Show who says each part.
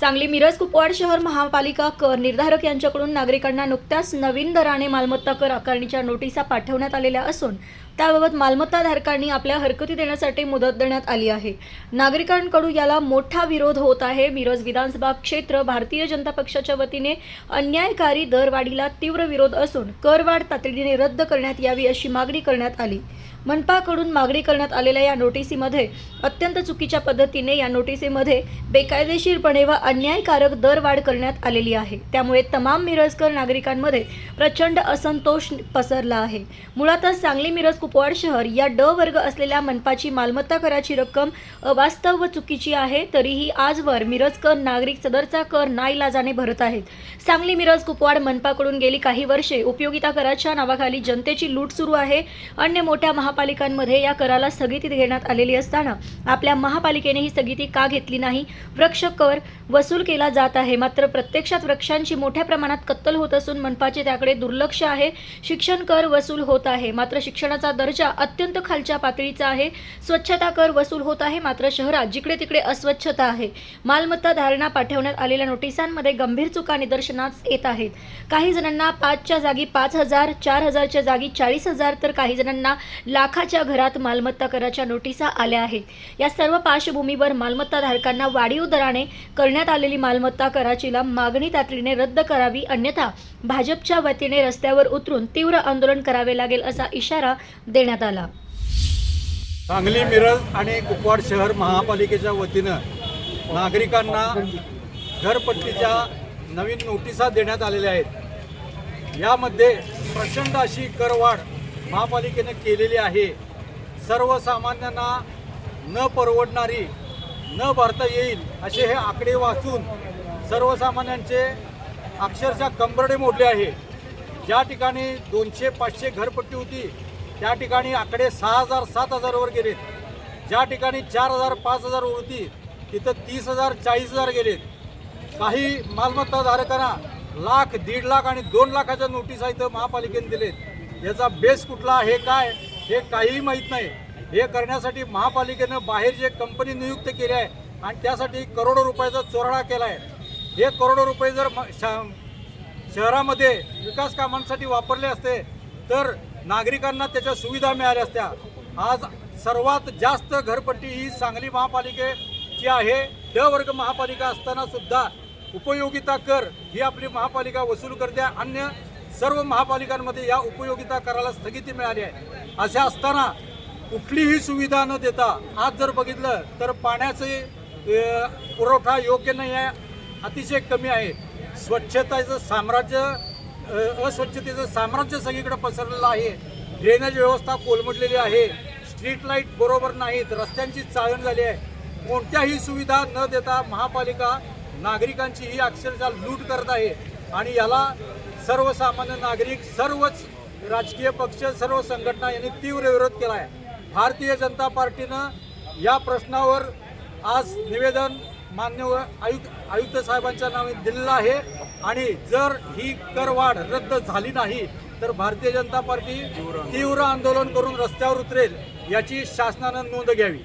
Speaker 1: सांगली मिरज कुपवाड शहर महापालिका कर निर्धारक यांच्याकडून नागरिकांना नुकत्याच नवीन दराने मालमत्ता कर आकारणीच्या नोटिसा पाठवण्यात आलेल्या असून त्याबाबत मालमत्ता धारकांनी आपल्या हरकती देण्यासाठी मुदत देण्यात आली आहे. नागरिकांकडून याला मोठा विरोध होत आहे. मिरज विधानसभा क्षेत्र भारतीय जनता पक्षाच्या वतीने अन्यायकारी दरवाढीला तीव्र विरोध असून करवाढ तातडीने रद्द करण्यात यावी अशी मागणी करण्यात आली. मनपाकडून मागणी करण्यात आलेल्या या नोटिसीमध्ये अत्यंत चुकीच्या पद्धतीने या नोटिसीमध्ये बेकायदेशीरपणे व अन्यायकारक दरवाढ करण्यात आलेली आहे. त्यामुळे तमाम मिरजकर नागरिकांमध्ये प्रचंड असंतोष पसरला आहे. मुळातच सांगली मिरज कुपवाड शहर या ड वर्ग असलेल्या मनपाची मालमत्ता कराची रक्कम अवास्तव व चुकीची आहे तरीही आजवर मिरजकर नागरिक सदरचा कर नाईलाजाने भरत आहेत. सांगली मिरज कुपवाड मनपाकडून गेली काही वर्षे उपयोगिता कराच्या नावाखाली जनतेची लूट सुरू आहे. अन्य मोठ्या महापालिकांमध्ये या कराला स्थगिती देण्यात आलेली असताना आपल्या महापालिकेने ही स्थगिती का घेतली नाही? वृक्ष कर वसूल केला जात आहे. मात्र प्रत्यक्षात वृक्षांची मोठ्या प्रमाणात कत्तल होत असून मनपाचे त्याकडे दुर्लक्ष आहे. शिक्षण कर वसूल होत आहे. मात्र शिक्षणाचा दर्जा अत्यंत खालच्या पातळीचा आहे. स्वच्छता कर वसूल होत आहे. मात्र शहरात जिकडे तिकडे अस्वच्छता आहे. मालमत्ता धारणा पाठवण्यात आलेल्या नोटिसांमध्ये गंभीर चुका निदर्शनास येत आहेत. काही जणांना पाचच्या जागी पाच हजार चार हजारच्या जागी चाळीस हजार तर काही जणांना लाखाच्या घरात मालमत्ता कराच्या नोटिसा आल्या आहेत. या सर्व पार्श्वभूमीवर मालमत्ता धारकांना वाढीव दराने करण्यात आलेली मालमत्ता कराचीला मागणी तातडीने रद्द करावी अन्यथा भाजपच्या वतीने रस्त्यावर उतरून तीव्र आंदोलन करावे लागेल असा इशारा देण्यात आला.
Speaker 2: सांगली मिरज आणि कुपवाड शहर महापालिकेच्या वतीनं नागरिकांना घरपट्टीच्या नवीन नोटिसा देण्यात आलेल्या आहेत. यामध्ये प्रचंड अशी करवाढ महापालिकेनं केलेली आहे. सर्वसामान्यांना न परवडणारी न भरता येईल असे हे आकडे वाचून सर्वसामान्यांचे अक्षरशः कंबरडे मोडले आहे. ज्या ठिकाणी दोनशे पाचशे घरपट्टी होती त्या ठिकाणी आकडे सहा हजार सात हजारवर गेलेत. ज्या ठिकाणी चार हजार पाच हजार होती तिथं तीस हजार चाळीस हजार गेलेत. काही मालमत्ताधारकांना लाख दीड लाख आणि दोन लाखाच्या नोटीस इथं महापालिकेने दिलेत. याचा बेस कुठला आहे काय हे काहीही माहीत नाही. हे करण्यासाठी महापालिकेनं बाहेर जे कंपनी नियुक्त केली आहे आणि त्यासाठी करोडो रुपयाचा चोराडा केला आहे हे करोडो रुपये जर म- शहरामध्ये विकास कामांसाठी वापरले असते तर नागरिकांना त्याच्या सुविधा मिळाल्या असत्या. आज सर्वात जास्त घरपट्टी ही सांगली महापालिकेची आहे. ड वर्ग महापालिका असताना सुद्धा उपयोगिता कर ही आपली महापालिका वसूल करते. अन्य सर्व महापालिकांमध्ये या उपयोगिता कराला स्थगिती मिळाली आहे. असे असताना कुठलीही सुविधा न देता आज जर बघितलं तर पाण्याचे पुरवठा योग्य नाही आहे अतिशय कमी आहे. स्वच्छतेचं साम्राज्य अस्वच्छतेचं साम्राज्य सगळीकडे पसरलेलं आहे. ड्रेनेज व्यवस्था कोलमडलेली आहे. स्ट्रीट लाइट बरोबर नाहीत. रस्त्यांची चाळण झाली आहे. कोणत्याही सुविधा न देता महापालिका नागरिकांची ही अक्षरशः लूट करत आहे. आणि याला सर्वसामान्य नागरिक सर्वच राजकीय पक्ष सर्व संघटना यांनी तीव्र विरोध केला आहे भारतीय जनता पार्टीनं या प्रश्नावर आज निवेदन मान्य आयुक्त आयुक्त साहेबांच्या नावे दिलेलं आहे. आणि जर ही करवाढ रद्द झाली नाही तर भारतीय जनता पार्टी तीव्र आंदोलन करून रस्त्यावर उतरेल याची शासनानं नोंद घ्यावी.